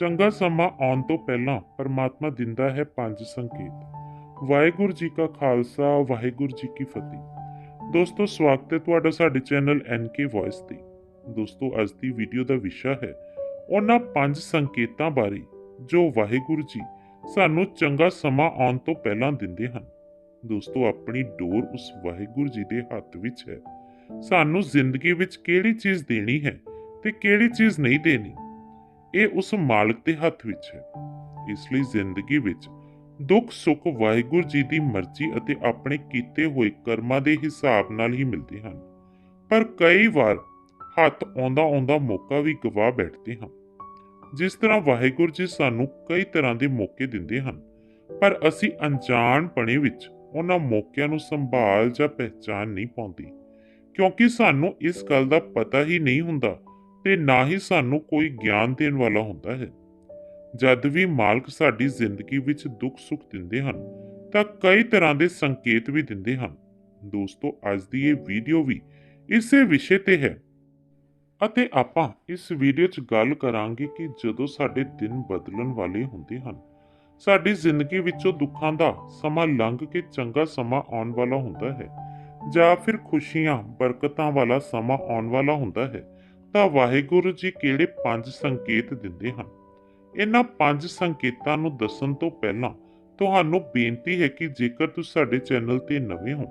ਚੰਗਾ ਸਮਾਂ ਆਉਣ ਤੋਂ ਪਹਿਲਾਂ ਪਰਮਾਤਮਾ ਦਿੰਦਾ ਹੈ ਪੰਜ ਸੰਕੇਤ। ਵਾਹਿਗੁਰੂ ਜੀ ਕਾ ਖਾਲਸਾ, ਵਾਹਿਗੁਰੂ ਜੀ ਕੀ ਫਤਿਹ। ਦੋਸਤੋ, ਸਵਾਗਤ ਹੈ ਤੁਹਾਡਾ ਸਾਡੇ ਚੈਨਲ ਐਨਕੇ ਵੌਇਸ ਤੇ। ਦੋਸਤੋ, ਅੱਜ ਦੀ ਵੀਡੀਓ ਦਾ ਵਿਸ਼ਾ ਹੈ ਉਹਨਾਂ ਪੰਜ ਸੰਕੇਤਾਂ ਬਾਰੇ ਜੋ ਵਾਹਿਗੁਰੂ ਜੀ ਸਾਨੂੰ ਚੰਗਾ ਸਮਾਂ ਆਉਣ ਤੋਂ ਪਹਿਲਾਂ ਦਿੰਦੇ ਹਨ। ਦੋਸਤੋ, ਆਪਣੀ ਡੋਰ ਉਸ ਵਾਹਿਗੁਰੂ ਜੀ ਦੇ ਹੱਥ ਵਿੱਚ ਹੈ। ਸਾਨੂੰ ਜ਼ਿੰਦਗੀ ਵਿੱਚ ਕਿਹੜੀ ਚੀਜ਼ ਦੇਣੀ ਹੈ ਤੇ ਕਿਹੜੀ ਚੀਜ਼ ਨਹੀਂ ਦੇਣੀ? ਇਹ ਉਸ ਮਾਲਕ ਦੇ ਹੱਥ ਵਿੱਚ ਹੈ। ਇਸ ਲਈ ਜ਼ਿੰਦਗੀ ਵਿੱਚ ਦੁੱਖ, ਸੁੱਖ ਵਾਹਿਗੁਰੂ ਜੀ ਦੀ ਮਰਜ਼ੀ ਅਤੇ ਆਪਣੇ ਕੀਤੇ ਹੋਏ ਕਰਮਾਂ ਦੇ ਹਿਸਾਬ ਨਾਲ ਹੀ ਮਿਲਦੇ ਹਨ। ਪਰ ਕਈ ਵਾਰ ਹੱਥ ਆਉਂਦਾ ਆਉਂਦਾ ਮੌਕਾ ਵੀ ਗਵਾ ਬੈਠਦੇ ਹਾਂ। ਜਿਸ ਤਰ੍ਹਾਂ ਵਾਹਿਗੁਰੂ ਜੀ ਸਾਨੂੰ ਕਈ ਤਰ੍ਹਾਂ ਦੇ ਮੌਕੇ ਦਿੰਦੇ ਹਨ, ਪਰ ਅਸੀਂ ਅਣਜਾਣਪਣੇ ਵਿੱਚ ਉਹਨਾਂ ਮੌਕਿਆਂ ਨੂੰ ਸੰਭਾਲ ਜਾਂ ਪਹਿਚਾਨ ਨਹੀਂ ਪਾਉਂਦੇ। ਕਿਉਂਕਿ ਸਾਨੂੰ ਇਸ ਗੱਲ ਦਾ ਪਤਾ ਹੀ ਨਹੀਂ ਹੁੰਦਾ ਤੇ ਨਾ ਹੀ ਸਾਨੂੰ ਕੋਈ ਗਿਆਨ ਦੇਣ ਵਾਲਾ ਹੁੰਦਾ ਹੈ। ਜਦ ਵੀ ਮਾਲਕ ਸਾਡੀ ਜ਼ਿੰਦਗੀ ਵਿੱਚ ਦੁੱਖ ਸੁੱਖ ਦਿੰਦੇ ਹਨ, ਤਾਂ ਕਈ ਤਰ੍ਹਾਂ ਦੇ ਸੰਕੇਤ ਵੀ ਦਿੰਦੇ ਹਨ। ਦੋਸਤੋ, ਅੱਜ ਦੀ ਇਹ ਵੀਡੀਓ ਵੀ ਇਸੇ ਵਿਸ਼ੇ ਤੇ ਹੈ। ਅਤੇ ਆਪਾਂ ਇਸ ਵੀਡੀਓ 'ਚ ਗੱਲ ਕਰਾਂਗੇ ਕਿ ਜਦੋਂ ਸਾਡੇ ਦਿਨ ਬਦਲਣ ਵਾਲੇ ਹੁੰਦੇ ਹਨ, ਸਾਡੀ ਜ਼ਿੰਦਗੀ ਵਿੱਚੋਂ ਦੁੱਖਾਂ ਦਾ ਸਮਾਂ ਲੰਘ ਕੇ ਚੰਗਾ ਸਮਾਂ ਆਉਣ ਵਾਲਾ ਹੁੰਦਾ ਹੈ, ਜਾਂ ਫਿਰ ਖੁਸ਼ੀਆਂ, ਬਰਕਤਾਂ ਵਾਲਾ ਸਮਾਂ ਆਉਣ ਵਾਲਾ ਹੁੰਦਾ ਹੈ। ਤਾਂ ਵਾਹਿਗੁਰੂ ਜੀ ਕਿਹੜੇ ਪੰਜ ਸੰਕੇਤ ਦਿੰਦੇ ਹਨ? ਇਹਨਾਂ ਪੰਜ ਸੰਕੇਤਾਂ ਨੂੰ ਦੱਸਣ ਤੋਂ ਪਹਿਲਾਂ ਤੁਹਾਨੂੰ ਬੇਨਤੀ ਹੈ ਕਿ ਜੇਕਰ ਤੁਸੀਂ ਸਾਡੇ ਚੈਨਲ ਤੇ ਨਵੇਂ ਹੋ,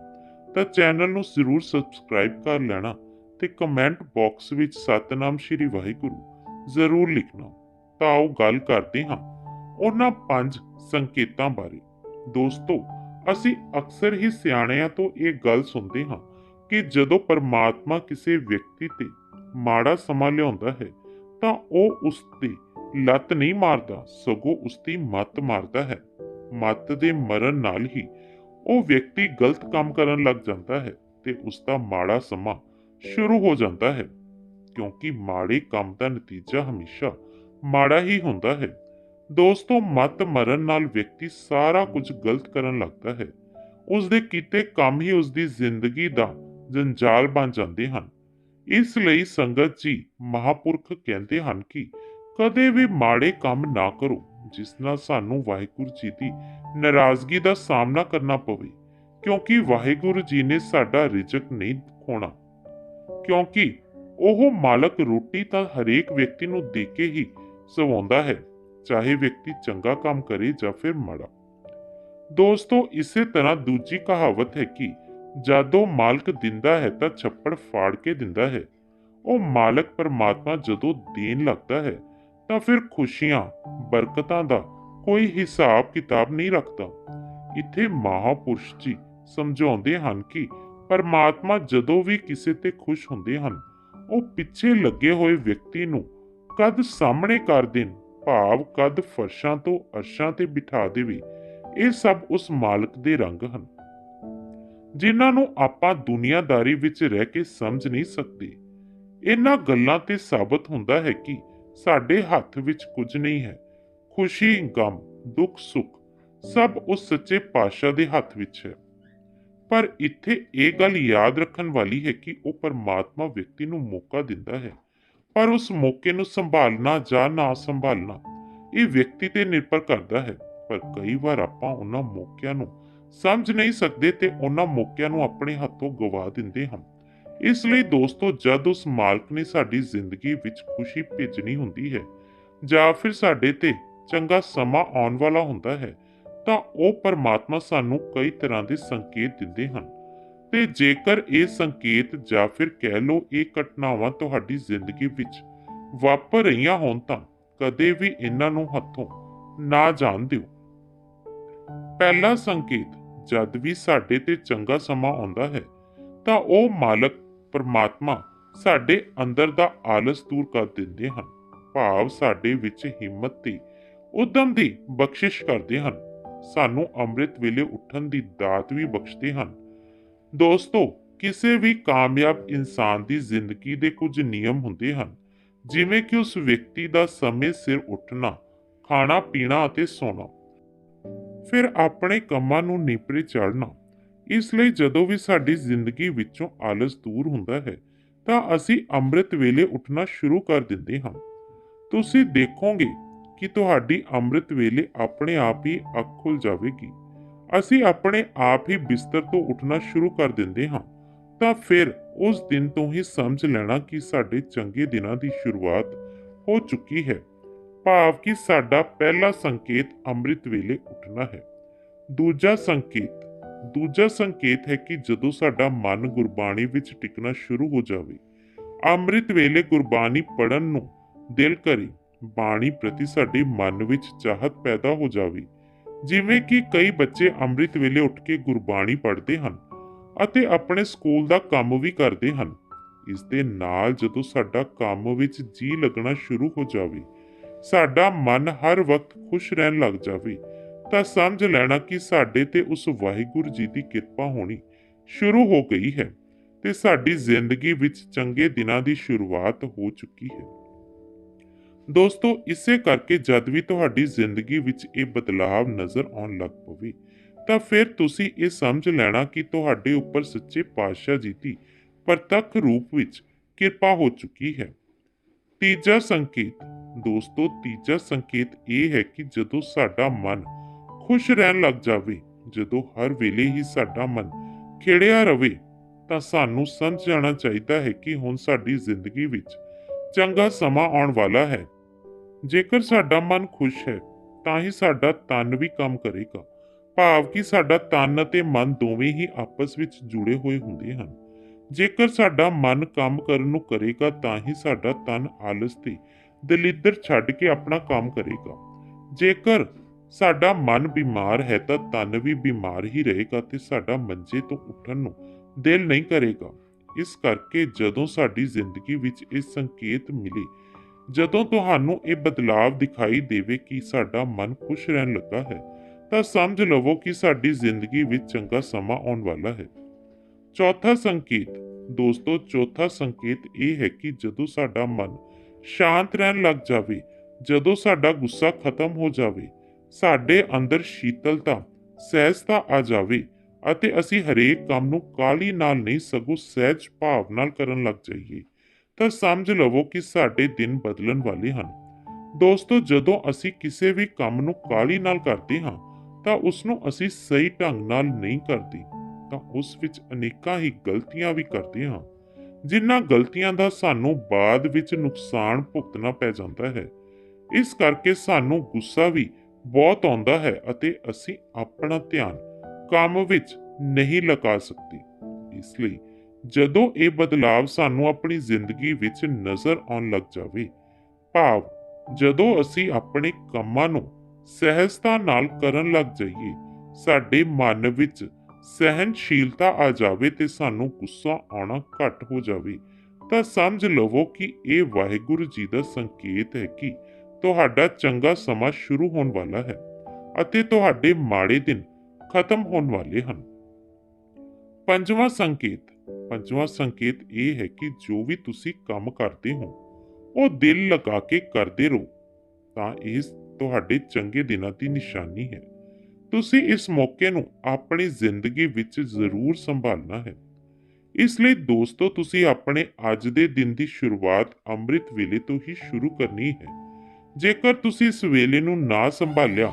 ਤਾਂ ਚੈਨਲ ਨੂੰ ਜ਼ਰੂਰ ਸਬਸਕ੍ਰਾਈਬ ਕਰ ਲੈਣਾ ਤੇ ਕਮੈਂਟ ਬਾਕਸ ਵਿੱਚ ਸਤਨਾਮ ਸ਼੍ਰੀ ਵਾਹਿਗੁਰੂ ਜ਼ਰੂਰ ਲਿਖਣਾ, ਤਾਂ ਆਓ ਗੱਲ ਕਰਦੇ ਹਾਂ ਉਹਨਾਂ ਪੰਜ ਸੰਕੇਤਾਂ ਬਾਰੇ। ਦੋਸਤੋ, ਅਸੀਂ ਅਕਸਰ ਹੀ ਸਿਆਣਿਆਂ ਤੋਂ ਇਹ ਗੱਲ ਸੁਣਦੇ ਹਾਂ ਕਿ ਜਦੋਂ ਪਰਮਾਤਮਾ ਕਿਸੇ ਵਿਅਕਤੀ ਤੇ ਮਾੜਾ ਸਮਾਂ ਲਿਆਉਂਦਾ ਹੈ, ਤਾਂ ਉਹ ਉਸ ਤੇ ਲੱਤ ਨਹੀਂ ਮਾਰਦਾ, ਸਗੋਂ ਉਸ ਦੀ ਮੱਤ ਮਾਰਦਾ ਹੈ। ਮੱਤ ਦੇ ਮਰਨ ਨਾਲ ਹੀ ਉਹ ਵਿਅਕਤੀ ਗਲਤ ਕੰਮ ਕਰਨ ਲੱਗ ਜਾਂਦਾ ਹੈ ਤੇ ਉਸ ਦਾ ਮਾੜਾ ਸਮਾਂ ਸ਼ੁਰੂ ਹੋ ਜਾਂਦਾ ਹੈ, ਕਿਉਂਕਿ ਮਾੜੇ ਕੰਮ ਦਾ ਨਤੀਜਾ ਹਮੇਸ਼ਾ ਮਾੜਾ ਹੀ ਹੁੰਦਾ ਹੈ। ਦੋਸਤੋ, ਮਤ ਮਰਨ ਨਾਲ ਵਿਅਕਤੀ ਸਾਰਾ ਕੁਝ ਗਲਤ ਕਰਨ ਲੱਗਦਾ ਹੈ। ਉਸ ਦੇ ਕੀਤੇ ਕੰਮ ਹੀ ਉਸ ਦੀ ਜ਼ਿੰਦਗੀ ਦਾ ਜੰਜਾਲ ਬਣ ਜਾਂਦੇ ਹਨ। ਇਸ ਲਈ ਸੰਗਤ ਜੀ ਮਹਾਪੁਰਖ ਕਹਿੰਦੇ ਹਨ ਕਿ ਕਦੇ ਵੀ ਮਾੜੇ ਕੰਮ ਨਾ ਕਰੋ, ਜਿਸ ਨਾਲ ਸਾਨੂੰ ਵਾਹਿਗੁਰੂ ਜੀ ਦੀ ਨਾਰਾਜ਼ਗੀ ਦਾ ਸਾਹਮਣਾ ਕਰਨਾ ਪਵੇ, ਕਿਉਂਕਿ ਵਾਹਿਗੁਰੂ ਜੀ ਨੇ ਸਾਡਾ ਰਿਜ਼ਕ ਨਹੀਂ ਖੋਣਾ ਕਿਉਂਕਿ ਉਹ ਮਾਲਕ ਰੋਟੀ ਤਾਂ ਹਰੇਕ ਵਿਅਕਤੀ ਨੂੰ ਦੇ ਕੇ ਹੀ ਸਵਾਉਂਦਾ ਹੈ, ਚਾਹੇ ਵਿਅਕਤੀ ਚੰਗਾ ਕੰਮ ਕਰੇ ਜਾਂ ਫਿਰ ਮਾੜਾ। ਦੋਸਤੋ, ਇਸੇ ਤਰ੍ਹਾਂ ਦੂਜੀ ਕਹਾਵਤ ਹੈ ਕਿ ਜਦੋਂ ਮਾਲਕ ਦਿੰਦਾ ਹੈ ਤਾਂ ਛੱਪੜ ਫਾੜ ਕੇ ਦਿੰਦਾ ਹੈ। ਉਹ ਮਾਲਕ ਪਰਮਾਤਮਾ ਜਦੋਂ ਦੇਣ ਲੱਗਦਾ ਹੈ ਤਾਂ ਫਿਰ ਖੁਸ਼ੀਆਂ, ਬਰਕਤਾਂ ਦਾ ਕੋਈ ਹਿਸਾਬ ਕਿਤਾਬ ਨਹੀਂ ਰੱਖਦਾ। ਇੱਥੇ ਮਹਾਪੁਰਸ਼ ਜੀ ਸਮਝਾਉਂਦੇ ਹਨ ਕਿ ਪਰਮਾਤਮਾ ਜਦੋਂ ਵੀ ਕਿਸੇ ਤੇ ਖੁਸ਼ ਹੁੰਦੇ ਹਨ, ਉਹ ਪਿੱਛੇ ਲੱਗੇ ਹੋਏ ਵਿਅਕਤੀ ਨੂੰ ਕਦ ਸਾਹਮਣੇ ਕਰ ਦੇਣ, ਭਾਵ ਕਦ ਫਰਸ਼ਾਂ ਤੋਂ ਅਰਸ਼ਾਂ ਤੇ ਬਿਠਾ ਦੇਵੇ, ਇਹ ਸਭ ਉਸ ਮਾਲਕ ਦੇ ਰੰਗ ਹਨ। ਜਿਨ੍ਹਾਂ ਨੂੰ ਆਪਾਂ ਦੁਨੀਆਦਾਰੀ ਵਿੱਚ ਰਹਿ ਕੇ ਸਮਝ ਨਹੀਂ ਸਕਦੇ। ਇਹਨਾਂ ਗੱਲਾਂ ਤੇ ਸਾਬਤ ਹੁੰਦਾ ਹੈ ਕਿ ਸਾਡੇ ਹੱਥ ਵਿੱਚ ਕੁਝ ਨਹੀਂ ਹੈ। ਖੁਸ਼ੀ, ਗਮ, ਦੁੱਖ, ਸੁੱਖ ਸਭ ਉਸ ਸੱਚੇ ਪਾਤਸ਼ਾਹ ਦੇ ਹੱਥ ਵਿੱਚ ਹੈ। ਪਰ ਇੱਥੇ ਇਹ ਗੱਲ ਯਾਦ ਰੱਖਣ ਵਾਲੀ ਹੈ ਕਿ ਉਹ ਪਰਮਾਤਮਾ ਵਿਅਕਤੀ ਨੂੰ ਮੌਕਾ ਦਿੰਦਾ ਹੈ। ਪਰ ਉਸ ਮੌਕੇ ਨੂੰ ਸੰਭਾਲਣਾ ਜਾਂ ਨਾ ਸੰਭਾਲਣਾ ਇਹ ਵਿਅਕਤੀ ਤੇ ਨਿਰਭਰ ਕਰਦਾ ਹੈ। ਪਰ ਕਈ ਵਾਰ ਆਪਾਂ ਉਹਨਾਂ ਮੌਕਿਆਂ ਨੂੰ ਸਮਝ ਨਹੀਂ ਸਕਦੇ ਤੇ ਉਹਨਾਂ ਮੌਕਿਆਂ ਨੂੰ ਆਪਣੇ ਹੱਥੋਂ ਗਵਾ ਦਿੰਦੇ ਹਨ। ਇਸ ਲਈ ਦੋਸਤੋ, ਜਦ ਉਸ ਮਾਲਕ ਨੇ ਸਾਡੀ ਜ਼ਿੰਦਗੀ ਵਿੱਚ ਖੁਸ਼ੀ ਭੇਜਣੀ ਹੁੰਦੀ ਹੈ ਜਾਂ ਫਿਰ ਸਾਡੇ ਤੇ ਚੰਗਾ ਸਮਾਂ ਆਉਣ ਵਾਲਾ ਹੁੰਦਾ ਹੈ, ਤਾਂ ਉਹ ਪਰਮਾਤਮਾ ਸਾਨੂੰ ਕਈ ਤਰ੍ਹਾਂ ਦੇ ਸੰਕੇਤ ਦਿੰਦੇ ਹਨ। ਤੇ ਜੇਕਰ ਇਹ ਸੰਕੇਤ ਜਾਂ ਫਿਰ ਕਹਿ ਲਓ ਇਹ ਘਟਨਾਵਾਂ ਤੁਹਾਡੀ ਜ਼ਿੰਦਗੀ ਵਿੱਚ ਵਾਪਰ ਰਹੀਆਂ ਹੋਣ ਤਾਂ ਕਦੇ ਵੀ ਇਹਨਾਂ ਨੂੰ ਹੱਥੋਂ ਨਾ ਜਾਣ ਦਿਓ। ਪਹਿਲਾ ਸੰਕੇਤ ਜਦ ਵੀ ਸਾਡੇ ਤੇ ਚੰਗਾ ਸਮਾਂ ਆਉਂਦਾ ਹੈ, ਤਾਂ ਉਹ ਮਾਲਕ ਪਰਮਾਤਮਾ ਸਾਡੇ ਅੰਦਰ ਦਾ ਆਲਸ ਦੂਰ ਕਰ ਦਿੰਦੇ ਹਨ। ਭਾਵ ਸਾਡੇ ਵਿੱਚ ਹਿੰਮਤ ਤੇ ਉਦਮ ਦੀ ਬਖਸ਼ਿਸ਼ ਕਰਦੇ ਹਨ। ਸਾਨੂੰ ਅੰਮ੍ਰਿਤ ਵੇਲੇ ਉੱਠਣ ਦੀ ਦਾਤ ਵੀ ਬਖਸ਼ਦੇ ਹਨ। ਦੋਸਤੋ, ਕਿਸੇ ਵੀ ਕਾਮਯਾਬ ਇਨਸਾਨ ਦੀ ਜ਼ਿੰਦਗੀ ਦੇ ਕੁਝ ਨਿਯਮ ਹੁੰਦੇ ਹਨ। ਜਿਵੇਂ ਕਿ ਉਸ ਵਿਅਕਤੀ ਦਾ ਸਮੇਂ ਸਿਰ ਉੱਠਣਾ, ਖਾਣਾ, ਪੀਣਾ ਅਤੇ ਸੌਣਾ। ਫਿਰ ਆਪਣੇ ਕੰਮਾਂ ਨੂੰ ਨਿਪਰੇ ਚੜ੍ਹਨਾ ਇਸ ਲਈ ਜਦੋਂ ਵੀ ਸਾਡੀ ਜ਼ਿੰਦਗੀ ਵਿੱਚੋਂ ਆਲਸ ਦੂਰ ਹੁੰਦਾ ਹੈ, ਤਾਂ ਅਸੀਂ ਅੰਮ੍ਰਿਤ ਵੇਲੇ ਉੱਠਣਾ ਸ਼ੁਰੂ ਕਰ ਦਿੰਦੇ ਹਾਂ। ਤੁਸੀਂ ਦੇਖੋਗੇ ਕਿ ਤੁਹਾਡੀ ਅੰਮ੍ਰਿਤ ਵੇਲੇ ਆਪਣੇ ਆਪ ਹੀ ਅੱਖ ਖੁੱਲ ਜਾਵੇਗੀ। ਅਸੀਂ ਆਪਣੇ ਆਪ ਹੀ ਬਿਸਤਰ ਤੋਂ ਉੱਠਣਾ ਸ਼ੁਰੂ ਕਰ ਦਿੰਦੇ ਹਾਂ, ਤਾਂ ਫਿਰ ਉਸ ਦਿਨ ਤੋਂ ਹੀ ਸਮਝ ਲੈਣਾ ਕਿ ਸਾਡੇ ਚੰਗੇ ਦਿਨਾਂ ਦੀ ਸ਼ੁਰੂਆਤ ਹੋ ਚੁੱਕੀ ਹੈ। ਭਾਵ ਕਿ ਸਾਡਾ ਪਹਿਲਾ ਸੰਕੇਤ ਅੰਮ੍ਰਿਤ ਵੇਲੇ ਉੱਠਣਾ ਹੈ। ਦੂਜਾ ਸੰਕੇਤ ਦੂਜਾ ਸੰਕੇਤ ਹੈ ਕਿ ਜਦੋਂ ਸਾਡਾ ਮਨ ਗੁਰਬਾਣੀ ਵਿੱਚ ਟਿਕਣਾ ਸ਼ੁਰੂ ਹੋ ਜਾਵੇ, ਅੰਮ੍ਰਿਤ ਵੇਲੇ ਗੁਰਬਾਣੀ ਪੜਨ ਨੂੰ ਦਿਲ ਕਰੇ, ਬਾਣੀ ਪ੍ਰਤੀ ਸਾਡੇ ਮਨ ਵਿੱਚ ਚਾਹਤ ਪੈਦਾ ਹੋ ਜਾਵੇ। ਜਿਵੇਂ ਕਿ ਕਈ ਬੱਚੇ ਅੰਮ੍ਰਿਤ ਵੇਲੇ ਉੱਠ ਕੇ ਗੁਰਬਾਣੀ ਪੜ੍ਹਦੇ ਹਨ ਅਤੇ ਆਪਣੇ ਸਕੂਲ ਦਾ ਕੰਮ ਵੀ ਕਰਦੇ ਹਨ। ਇਸ ਦੇ ਨਾਲ ਜਦੋਂ ਸਾਡਾ ਕੰਮ ਵਿੱਚ ਜੀ ਲੱਗਣਾ ਸ਼ੁਰੂ ਹੋ ਜਾਵੇ ਸਾਡਾ ਮਨ ਹਰ ਵਕਤ ਖੁਸ਼ ਰਹਿਣ ਲੱਗ ਜਾਵੇ, ਤਾਂ ਸਮਝ ਲੈਣਾ ਕਿ ਸਾਡੇ ਤੇ ਉਸ ਵਾਹਿਗੁਰੂ ਜੀ ਦੀ ਕਿਰਪਾ ਹੋਣੀ ਸ਼ੁਰੂ ਹੋ ਗਈ ਹੈ ਤੇ ਸਾਡੀ ਜ਼ਿੰਦਗੀ ਵਿੱਚ ਚੰਗੇ ਦਿਨਾਂ ਦੀ ਸ਼ੁਰੂਆਤ ਹੋ ਚੁੱਕੀ ਹੈ। ਦੋਸਤੋ, ਇਸੇ ਕਰਕੇ ਜਦ ਵੀ ਤੁਹਾਡੀ ਜ਼ਿੰਦਗੀ ਵਿੱਚ ਇਹ ਬਦਲਾਅ ਨਜ਼ਰ ਆਉਣ ਲੱਗ ਪਵੇ, ਤਾਂ ਫਿਰ ਤੁਸੀਂ ਇਹ ਸਮਝ ਲੈਣਾ ਕਿ ਤੁਹਾਡੇ ਉੱਪਰ ਸੱਚੇ ਪਾਤਸ਼ਾਹ ਜੀ ਦੀ ਪ੍ਰਤੱਖ ਰੂਪ ਵਿੱਚ ਕਿਰਪਾ ਹੋ ਚੁੱਕੀ ਹੈ। ਤੀਜਾ ਸੰਕੇਤ। ਦੋਸਤੋ, ਤੀਜਾ ਸੰਕੇਤ ਇਹ ਹੈ ਕਿ ਜਦੋਂ ਸਾਡਾ ਮਨ ਖੁਸ਼ ਰਹਿਣ ਲੱਗ ਜਾਵੇ, ਜਦੋਂ ਹਰ ਵੇਲੇ ਹੀ ਸਾਡਾ ਮਨ ਖਿੜਿਆ ਰਵੇ, ਤਾਂ ਸਾਨੂੰ ਸਮਝ ਜਾਣਾ ਚਾਹੀਦਾ ਹੈ ਕਿ ਹੁਣ ਸਾਡੀ ਜ਼ਿੰਦਗੀ ਵਿੱਚ ਚੰਗਾ ਸਮਾਂ ਆਉਣ ਵਾਲਾ ਹੈ। ਜੇਕਰ ਸਾਡਾ ਮਨ ਖੁਸ਼ ਹੈ, ਤਾਂ ਹੀ ਸਾਡਾ ਤਨ ਵੀ ਕੰਮ ਕਰੇਗਾ। ਭਾਵ ਕਿ ਸਾਡਾ ਤਨ ਅਤੇ ਮਨ ਦੋਵੇਂ ਹੀ ਆਪਸ ਵਿੱਚ ਜੁੜੇ ਹੋਏ ਹੁੰਦੇ ਹਨ। ਜੇਕਰ ਸਾਡਾ ਮਨ ਕੰਮ ਕਰਨ ਨੂੰ ਕਰੇਗਾ ਤਾਂ ਹੀ ਸਾਡਾ ਤਨ ਆਲਸ ਤੇ ਦਲਿੱਦਰ ਛੱਡ ਕੇ ਆਪਣਾ ਕੰਮ ਕਰੇਗਾ। ਜੇਕਰ ਸਾਡਾ ਮਨ ਬਿਮਾਰ ਹੈ ਤਾਂ ਤਨ ਵੀ ਬਿਮਾਰ ਹੀ ਰਹੇਗਾ ਤੇ ਸਾਡਾ ਮੰਜੇ ਤੋਂ ਉੱਠਣ ਨੂੰ ਦਿਲ ਨਹੀਂ ਕਰੇਗਾ। ਇਸ ਕਰਕੇ ਜਦੋਂ ਸਾਡੀ ਜ਼ਿੰਦਗੀ ਵਿੱਚ ਇਹ ਸੰਕੇਤ ਮਿਲੇ, ਜਦੋਂ ਤੁਹਾਨੂੰ ਇਹ ਬਦਲਾਅ ਦਿਖਾਈ ਦੇਵੇ ਕਿ ਸਾਡਾ ਮਨ ਖੁਸ਼ ਰਹਿਣ ਲੱਗਾ ਹੈ, ਤਾਂ ਸਮਝ ਲਵੋ ਕਿ ਸਾਡੀ ਜ਼ਿੰਦਗੀ ਵਿੱਚ ਚੰਗਾ ਸਮਾਂ ਆਉਣ ਵਾਲਾ ਹੈ। ਚੌਥਾ ਸੰਕੇਤ। ਦੋਸਤੋ, ਚੌਥਾ ਸੰਕੇਤ ਇਹ ਹੈ ਕਿ ਜਦੋਂ ਸਾਡਾ ਮਨ ਸ਼ਾਂਤ ਰਹਿਣ ਲੱਗ ਜਾਵੇ, ਜਦੋਂ ਸਾਡਾ ਗੁੱਸਾ ਖਤਮ ਹੋ ਜਾਵੇ, ਸਾਡੇ ਅੰਦਰ ਸ਼ੀਤਲਤਾ, ਸਹਿਜਤਾ ਆ ਜਾਵੇ ਅਤੇ ਅਸੀਂ ਹਰੇਕ ਕੰਮ ਨੂੰ ਕਾਲੀ ਨਾਲ ਨਹੀਂ, ਸਗੋਂ ਸਹਿਜ ਭਾਵ ਨਾਲ ਕਰਨ ਲੱਗ ਜਾਈਏ, ਤਾਂ ਸਮਝ ਲਵੋ ਕਿ ਸਾਡੇ ਦਿਨ ਬਦਲਣ ਵਾਲੇ ਹਨ। ਦੋਸਤੋ, ਜਦੋਂ ਅਸੀਂ ਕਿਸੇ ਵੀ ਕੰਮ ਨੂੰ ਕਾਲੀ ਨਾਲ ਕਰਦੇ ਹਾਂ, ਤਾਂ ਉਸ ਨੂੰ ਅਸੀਂ ਸਹੀ ਢੰਗ ਨਾਲ ਨਹੀਂ ਕਰਦੇ। ਤਾਂ ਉਸ ਵਿੱਚ ਅਨੇਕਾਂ ਹੀ ਗਲਤੀਆਂ ਵੀ ਕਰਦੇ ਹਾਂ ਜਿਨ੍ਹਾਂ ਗਲਤੀਆਂ ਦਾ ਸਾਨੂੰ ਬਾਅਦ ਵਿੱਚ ਨੁਕਸਾਨ ਭੁਗਤਣਾ ਪੈ ਜਾਂਦਾ ਹੈ। ਇਸ ਕਰਕੇ ਸਾਨੂੰ ਗੁੱਸਾ ਵੀ ਬਹੁਤ ਆਉਂਦਾ ਹੈ ਅਤੇ ਅਸੀਂ ਆਪਣਾ ਧਿਆਨ ਕੰਮ ਵਿੱਚ ਨਹੀਂ ਲਗਾ ਸਕਦੇ। ਇਸ ਲਈ ਜਦੋਂ ਇਹ ਬਦਲਾਅ ਸਾਨੂੰ ਆਪਣੀ ਜ਼ਿੰਦਗੀ ਵਿੱਚ ਨਜ਼ਰ ਆਉਣ ਲੱਗ ਜਾਵੇ, ਭਾਵ ਜਦੋਂ ਅਸੀਂ ਆਪਣੇ ਕੰਮਾਂ ਨੂੰ ਸਹਿਜਤਾ ਨਾਲ ਕਰਨ ਲੱਗ ਜਾਈਏ, ਸਾਡੇ ਮਨ ਵਿੱਚ ਸਹਿਨਸ਼ੀਲਤਾ ਆ ਜਾਵੇ ਤੇ ਸਾਨੂੰ ਗੁੱਸਾ ਆਉਣਾ ਘੱਟ ਹੋ ਜਾਵੇ, ਤਾਂ ਸਮਝ ਲਵੋ ਕਿ ਇਹ ਵਾਹਿਗੁਰੂ ਜੀ ਦਾ ਸੰਕੇਤ ਹੈ ਕਿ ਤੁਹਾਡਾ ਚੰਗਾ ਸਮਾਂ ਸ਼ੁਰੂ ਹੋਣ ਵਾਲਾ ਹੈ ਅਤੇ ਤੁਹਾਡੇ ਮਾੜੇ ਦਿਨ ਖਤਮ ਹੋਣ ਵਾਲੇ ਹਨ। ਪੰਜਵਾਂ ਸੰਕੇਤ ਪੰਜਵਾਂ ਸੰਕੇਤ ਇਹ ਹੈ ਕਿ ਜੋ ਵੀ ਤੁਸੀਂ ਕੰਮ ਕਰਦੇ ਹੋ, ਉਹ ਦਿਲ ਲਗਾ ਕੇ ਕਰਦੇ ਰਹੋ, ਤਾਂ ਇਹ ਤੁਹਾਡੇ ਚੰਗੇ ਦਿਨਾਂ ਦੀ ਨਿਸ਼ਾਨੀ ਹੈ। ਤੁਸੀਂ ਇਸ ਮੌਕੇ ਨੂੰ ਆਪਣੀ ਜ਼ਿੰਦਗੀ ਵਿੱਚ ਜ਼ਰੂਰ ਸੰਭਾਲਣਾ ਹੈ। ਇਸ ਲਈ ਦੋਸਤੋ, ਤੁਸੀਂ ਆਪਣੇ ਅੱਜ ਦੇ ਦਿਨ ਦੀ ਸ਼ੁਰੂਆਤ ਅੰਮ੍ਰਿਤ ਵੇਲੇ ਤੋਂ ਹੀ ਸ਼ੁਰੂ ਕਰਨੀ ਹੈ। ਜੇਕਰ ਤੁਸੀਂ ਇਸ ਵੇਲੇ ਨੂੰ ਨਾ ਸੰਭਾਲਿਆ,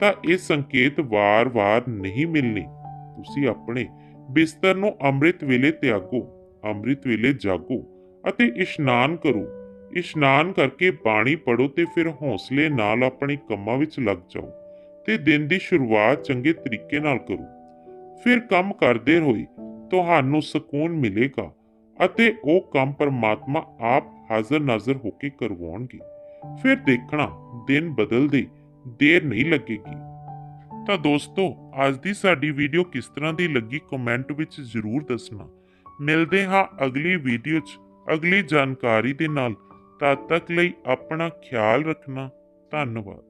ਤਾਂ ਇਹ ਸੰਕੇਤ ਵਾਰ-ਵਾਰ ਨਹੀਂ ਮਿਲਣੇ। ਤੁਸੀਂ ਆਪਣੇ ਬਿਸਤਰ ਨੂੰ ਅੰਮ੍ਰਿਤ ਵੇਲੇ ਤਿਆਗੋ, ਅੰਮ੍ਰਿਤ ਵੇਲੇ ਜਾਗੋ ਅਤੇ ਇਸ਼ਨਾਨ ਕਰੋ। ਇਸ਼ਨਾਨ ਕਰਕੇ ਬਾਣੀ ਪੜੋ ਤੇ ਫਿਰ ਹੌਸਲੇ ਨਾਲ ਆਪਣੇ ਕੰਮਾਂ ਵਿੱਚ ਲੱਗ ਜਾਓ। ਤੇ ਦਿਨ ਦੀ ਸ਼ੁਰੂਆਤ ਚੰਗੇ ਤਰੀਕੇ ਨਾਲ ਕਰੋ। ਫਿਰ ਕੰਮ ਕਰਦੇ ਹੋਏ ਤੁਹਾਨੂੰ ਸਕੂਨ ਮਿਲੇਗਾ ਅਤੇ ਉਹ ਕੰਮ ਪਰਮਾਤਮਾ ਆਪ ਹਾਜ਼ਰ ਨਾਜ਼ਰ ਹੋ ਕੇ ਕਰਵਾਉਣਗੇ। ਫਿਰ ਦੇਖਣਾ, ਦਿਨ ਬਦਲਦੇ ਦੇਰ ਨਹੀਂ ਲੱਗੇਗੀ। ਤਾਂ ਦੋਸਤੋ, ਅੱਜ ਦੀ ਸਾਡੀ ਵੀਡੀਓ ਕਿਸ ਤਰ੍ਹਾਂ ਦੀ ਲੱਗੀ ਕਮੈਂਟ ਵਿੱਚ ਜ਼ਰੂਰ ਦੱਸਣਾ। ਮਿਲਦੇ ਹਾਂ ਅਗਲੀ ਵੀਡੀਓ 'ਚ। ਅਗਲੀ ਜਾਣਕਾਰੀ ਦੇ ਨਾਲ ਤਦ ਤੱਕ ਲਈ ਆਪਣਾ ਖਿਆਲ ਰੱਖਣਾ। ਧੰਨਵਾਦ।